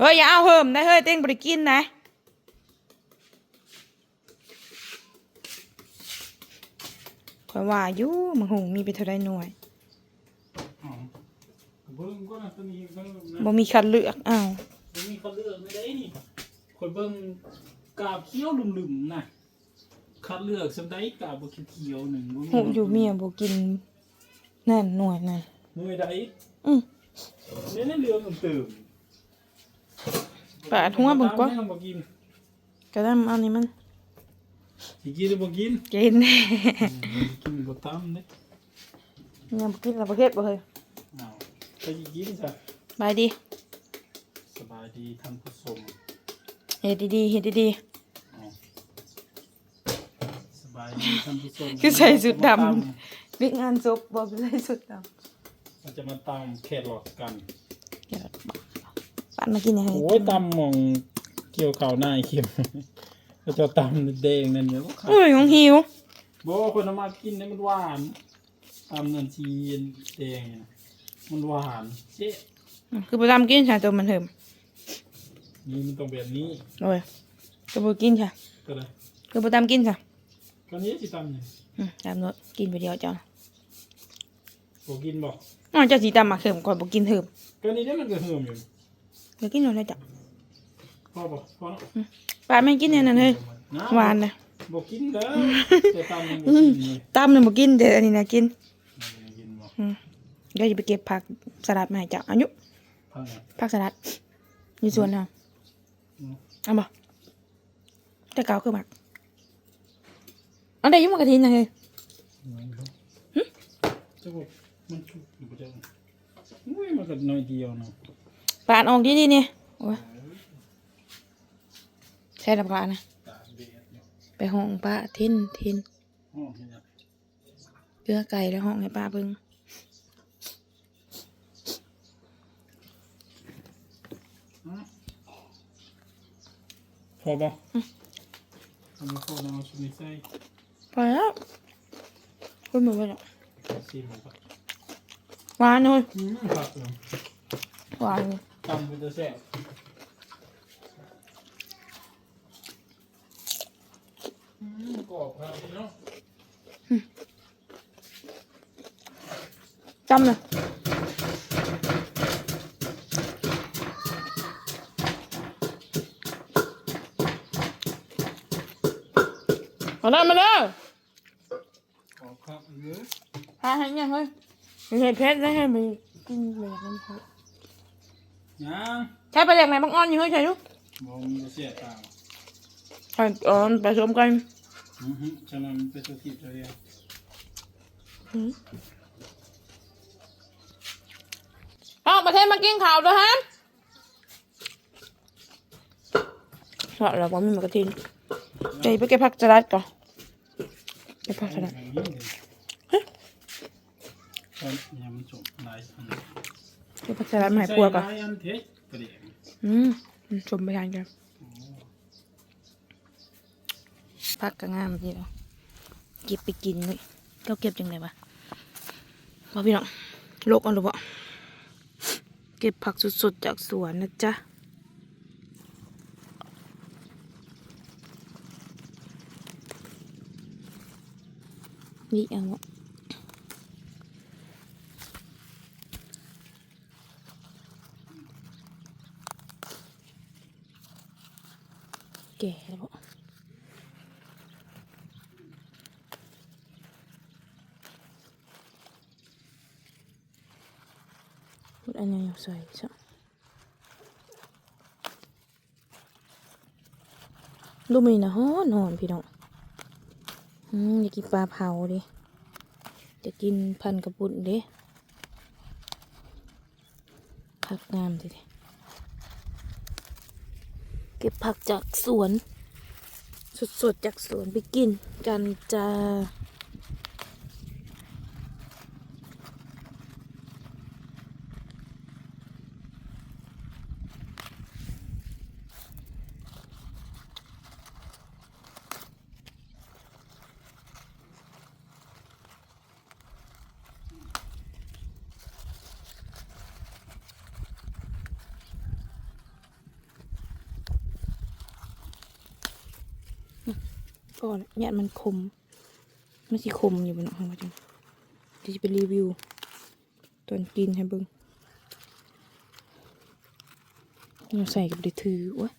เฮ้ยอย่าเอาเพิ่มได้เฮ้ยเต้งบริกินนะข่อยว่าอยู่มังหงมีไปเท่าไรหน่วยอ๋อเบิ่งก็นะตัวนี้เบิ่งนะบ่มีคัดเลือกอ้าวตัวนี้เขาเลือกไม่ได้นี่คนเบิ่งกาบเขียวลุ่มๆนะคัดเลือกสำได้กาบบ่เขียวๆหนึ่งบ่มีหูอยู่เมียบ่กินนั่นหน่วยนั่นหน่วยใดอือเนี่ยในเรื่องมันเติม ปาดหัวเบิ่งก่อนตามบ่กินกระดำอันนี้มันสิกินหรือบ่กินกินกินบ่ตามเด้ยังบ่กินแล้วบ่เฮ็ดบ่เฮ้ยอ้าวไปสิกินซะบายดีสบายดีท่านผู้ชมเฮ็ดดีๆเฮ็ดดีอ้าวสบายดีท่านผู้ชมคือใส่สุดดำๆวิกงานศพบ่เป็นไรสุดดำมันจะมาตามแครอทกัน ปันมากินให้โอ้ยตำหมองเกี่ยวข่าวหน้าไอ้เข็มก็จะตำแดงนั่นเนี่ยก็ขาดอุ้ยของหิวบอกว่าคนเอามากินเนี่ยมันหวานตำนันชีแดงเนี่ยมันหวานเจ๊คือบ่ตามกินค่ะตัวมันเหิมนี่มันต้องแบบนี้โอ้ยก็บ่กินค่ะก็เลยคือบ่ตามกินค่ะก็นี้สิตำเนี่ยอืมตามรถกินไปเดียวจ้ะโบกินบอกอ๋อเจ้าสิตามมาเหิมก่อนบ่กินเหิมก็นี้ได้มันก็เหิมอยู่ เดี๋ยวกินหน่อยได้จ้ะพอบอกพอเนาะป้าไม่กินอันนั้นเฮ้ยนะหวานนะบกินแล้วแต่ตำยังบ่กินเลยตามนึงบ่กินแต่อันนี้น่ะกินบ่กินบอกอืมเดี๋ยวจะไปเก็บผักสลัดมาให้เจ้าอายุพังอะผักสลัดอยู่สวนเฮาอืมเอาบ่แต่เก่าคือหมักอันใดอยู่หมากกะทินน่ะเฮ้ยจะบอกมันชุบอยู่ประจำอุ้ยมันก็น้อยเดียวเนาะ ปาดออกดีๆนี่โอ้ยใช่แล้วปาดนะตากแดดอยู่ไปห้องป้าทินทินห้องเนี่ยเกลือไก่แล้วห้องให้ป้าเบิ่งพอบอกทำมาพอเราชุดนี้ใส่พอแล้วคุณบอกว่าเนี่ยซีมันก็หวานเลยอืมครับผมหวานเลย ตำเป็นตัวแซ่บอืมกรอบครับพี่เนาะจำเลยมาเด้อมาเด้อกรอบครับเยอะพาให้ยังเฮ้ยเห็ดเพชรได้ให้ไปกินเลยน้ำเพชร ยังใช้ปลาแดกไหนบางอ้อนอยู่เฮ้ยใช่ลูกมองมีตัวแซ่บตามใช่อ่อนผสมกันอือฮึฉะนั้นมันเป็นตัวที่ตัวเดียวเอาประเทศมากินข่าวด้วยฮะว่าเราบอกมีหมากระทินใจไปเก็บผักสลัดก่อนเก็บผักสลัดอย่างนี้เลยตอนนี้มันจบหลายอัน เก็บผักสลัดมาให้พัวก่อนใส่หากันอืมชมไปทานกันผักก็งามจริงเนาะเก็บไปกินเลยเราเก็บจังไงวะมาพี่น้องโลกอันหรือเปล่าเก็บผักสดๆจากสวนนะจ๊ะนี่เอาวะ แก่แล้วพูดอันนี้ใส่ซะลูมีนะฮอนหอนพี่น้องอืมอยากกินปลาเผาดิจะกินพันกระปุนดิผักงามดิ เก็บผักจากสวน สดๆ จากสวนไปกินกันจ้า ก่อนเนี่ยมันคมมันสิคมอยู่บนหนังของมันจังเดี๋ยวจะไปรีวิวตอนกินให้เบิ่งเราใส่กับด้ถือวะ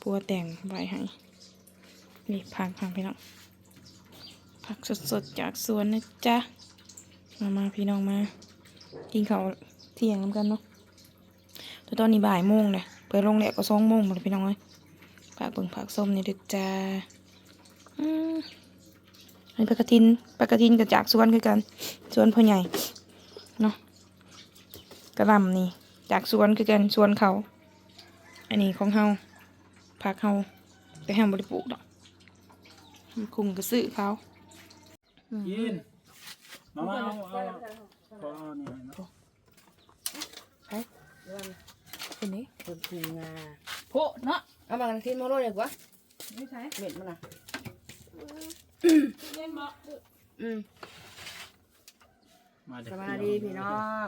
ปัวแต่งไว้ให้ นี่ผักผักพี่น้องผักสดๆจากสวนนะจ๊ะ มามาพี่น้องมา กินเขาเที่ยงน้ำกันเนาะตอนนี้บ่ายโมงเลยเปิดโรงแรมก็สองโมงหมดพี่น้องเอ้ย ผักเบิ่งผักส้มนี่เด็กจ้าอืมอันนี้ปลากระทินปลากระทินกับจากสวนคือกันสวนพ่อใหญ่เนาะกระลำนี่ จากสวนคือกันสวนเขา อันนี้ของเฮาผักเฮาแต่เฮาบริปลูกดอกคุงกระซื้อเขาอืมกินมามาเอาเอาเอานี่นะเป็นนี้คนคุงงาโพเนาะ เอามากันทิ้งมาโรยดีกว่าไม่ใช่เม็ดมันอะเล่นบ่อืมมาเด็สวัสดีพี่น้อง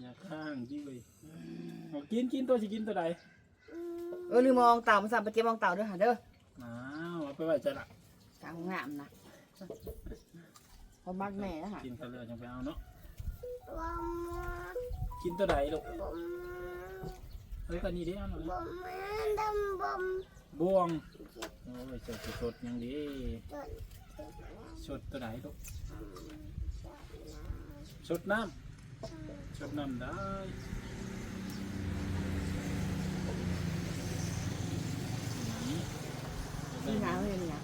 อย่าข้างจี้เลยเอากินกินตัวสิกินตัวใดเออลืมมองเต่ามาสั่งไปเก็บมองเต่าด้วยค่ะเด้ออ้าวเอาไปไว้ใจละกลางงามนะพอมักแม่นะค่ะกินกันเลยจังไปเอาเนาะกินตัวใดลูก เฮ้ยกันนี่ดิเอาหน่อยบวงโอ้ยสดสดๆยังดีสดตัวใดลูกสดน้ำสดน้ำได้นี่หนาวเลยนี่นะ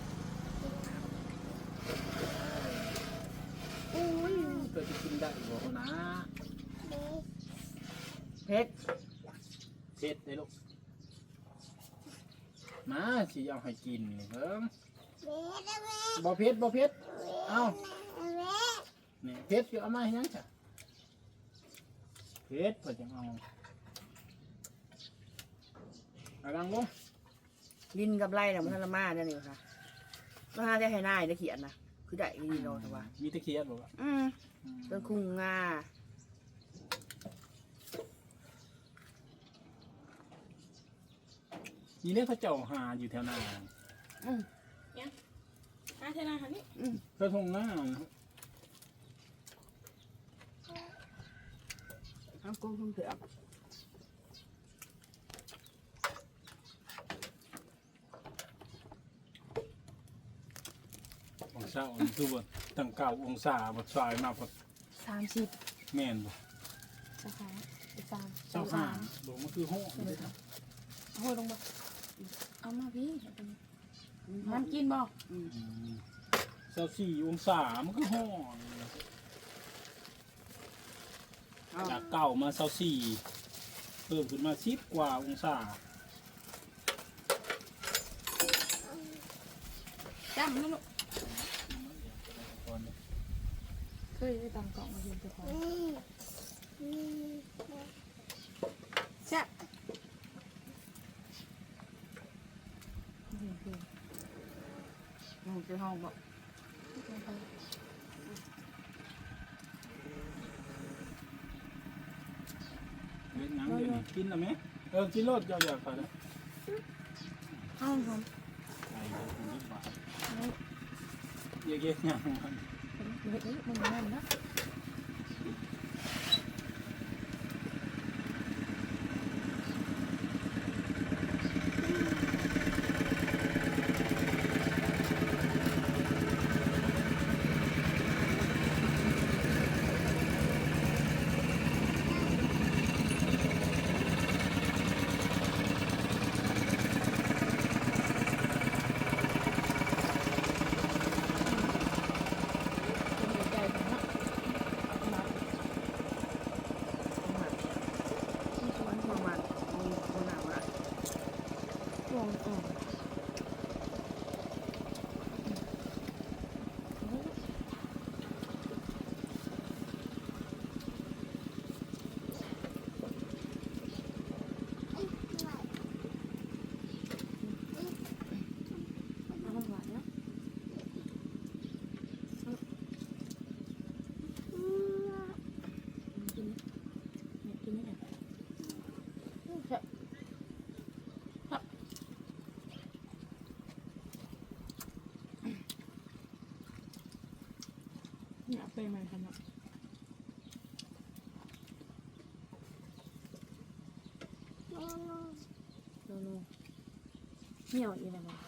ตัวจะกินได้บ่นะเพชรเผ็ดเลยลูก มาสิเอาให้กินนี่เพิ่งบ่เผ็ดบ่เผ็ดเอานี่เผ็ดอยู่เอามาให้ยังจ้ะเผ็ดพอจังเอาเอาลังลงดินกับไรเนี่ยมันทรมานเนี่ยนี่ค่ะมาหาได้ให้นายได้เขียนนะคือได้ดีเราแต่ว่ามีตะเคียนบ่วะอืมต้นคุงงา นี่เนี่ยเขาเจ้าหาอยู่แถวหน้าอืมอาเทนาค่ะนี่กระทงหน้าเอากุ้งกุ้งเผือกองศาอันคือบ่ตั้งเก้าองศาบ่สายมาพอสามสิบแม่นบ่สาขาสามเจ้าห้าลงมันคือห้องโอ้ยลงบ่ เอามาพี่มันกินบ่อืมเจ้าสี่องศามันคือห้องเอาจากเก่ามาเซาสี่เพิ่มขึ้นมาสิบกว่าองศาจำนะลูกเคยได้ตังกล่องมาเรียนไปของแซ่บ อืมจะห้องบอกเล่นน้ำเดี๋ยวนี้กินแล้วไหมเออกินรสเจ้าอยากไปแล้วห้องผมไอ้เดี๋ยวคุณนิดบาทเยอะแยะอย่างมันเฮ้ยมันนั่นนะใจผมนะ เนี่ย ไปใหม่กันเนาะโนโนเหนียวอีกแล้วมั้ง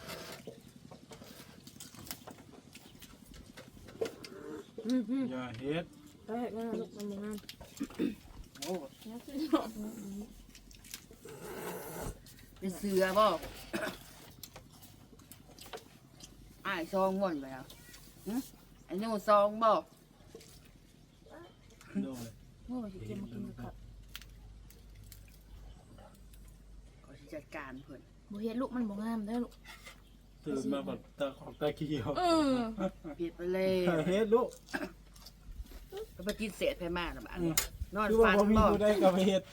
อืมอืมอย่าเฮ็ดไปเห็นงานลูกมันยังงานโอ้เนี่ยคือบเป็นเสือบ่อ้ายซองง่วนไปแล้วไอ้หนูซองบ่ โดยโอ้ยสิเกมมากินกับก็สิจัดการเพิ่นบ่เฮ็ดลูกมันบ่งามเด้อลูกตื่นมาแบบตาของตาเขียวเออเฮ็ดไปเลยอย่าเฮ็ดลูกแล้วไปกินเศษไปมาน่ะบ้านนี้นอนคือว่าฟันบ่มีบ่ผู้ใดก็ไปเฮ็ด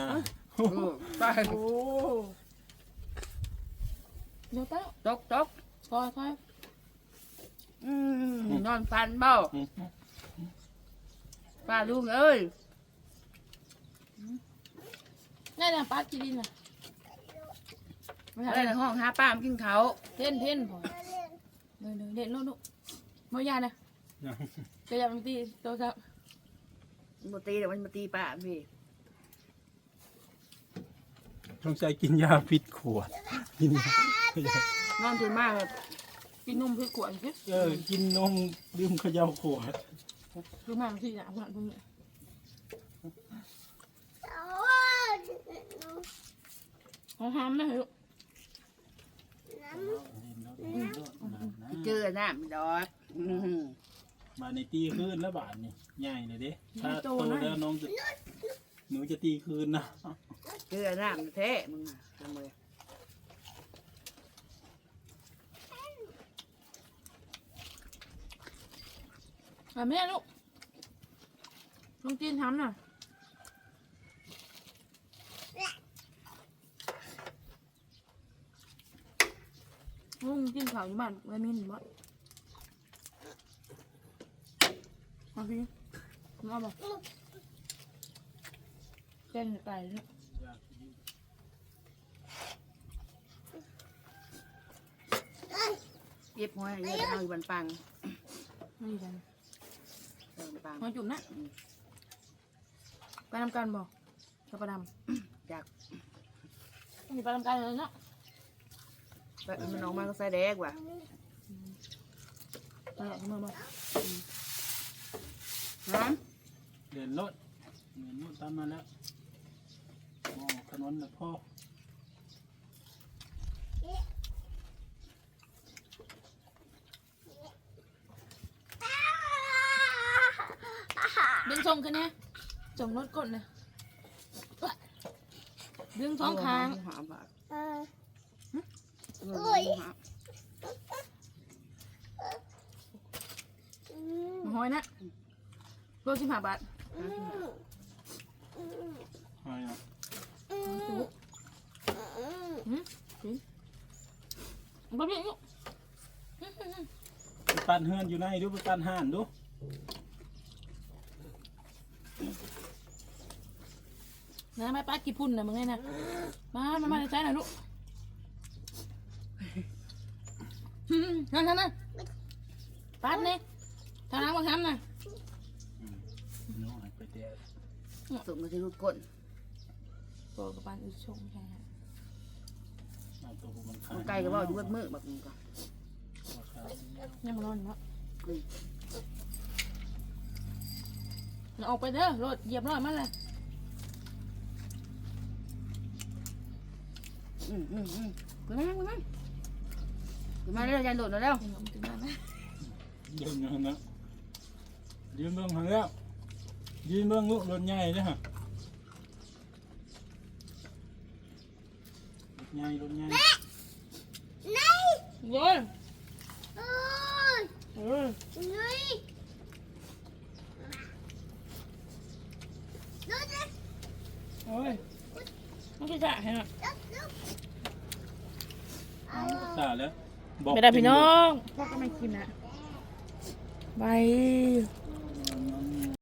นะเออไปโอ้เดี๋ยวเต้าตกตกพอยพอยอืมนอนฟันบ่ ป้าลุงเอ้ยนี่น่ะปลาจีดินน่ะไม่อะไรใช่ในห้องหาป้ามกินเขาวเท่นเท่นพอยเดินเดินเด่นลูกลูกบ่ยานะนะจะอย่ามันตีโตครับมันบ่ตีเดี๋ยวมันมาตีป้าพี่สงสัยกินยาพิษขวดกินยานอนตื่นมากแบบกินนมเพื่อขวดสิ เออกินนมดื่มเขย่าขวด คือมาที่น่ะผ่านตรงนี้เขาห้ามนะลูเจอน้ำดอกมาในตีคืนแล้วบาทนี่ใหญ่เลยเด้ถ้าโตแล้วน้องจะหนูจะตีคืนนะเจอน้ำแท้มึงอะทำเลย อะแม่ลูกลงตีนทำน่ะลุงกินข้าวอยู่บ้านไม่มีหนึ่งบ่เอาพี่มาบอกเต้นไก่เนี่ยเย็บห้อยเย็บเอาอยู่บันปังไม่ดี กันเออบันปังมาจุ่มนะไปทำการบอกจะไปทจากำมีไปทำการเลยเนาะไปเอามันออกมาก็ใส่แดกว่ะไปหลังมือบอกฮะเดินรถเดินรถตามมาแล้วมองถนนแล้วพ่อ ดึ งทรงกันเนี่ยจงรถกดเลยดึงท้องค้างหาบาทเออเอ้ยมาหอยนะโลสิบห้าบาทใช่อะบ่มีลูกไปปั้นเฮือนอยู่ในดูไปปั้นห่านดู นะไม่ป้ากี่พุ่นนะมึงไงนะมามามาใจหน่อยลูกนั่นนั่นนั่นป้าเนี่ยทางน้ำมาทำนะน้องให้ไปแดดส่งมาที่รูดก้นโตกับปานอึดชงใช่ฮะเอาตัวมันขามันไก่ก็บอกอยู่บิดมือแบบนี้ก็ยังมานอนเนาะออกไปเด้อรถเหยียบร้อยมาเลยอืมอืมอืมขึ้นมาเลย วมันถึงบ้านนะยืนอยู่นะยืนเบื้องหันแล้วยืนเบื้องลูกรถใหญ่เนี่ยฮะรถใหญ่รถใหญ่โย้ยเอ้ยเออนุ้ยดูดิโอ้ยมันคือจะเห็นไหมดูดูตาแล้วบอกไม่ได้พี่น้อง พ่อก็ไม่กินอะบาย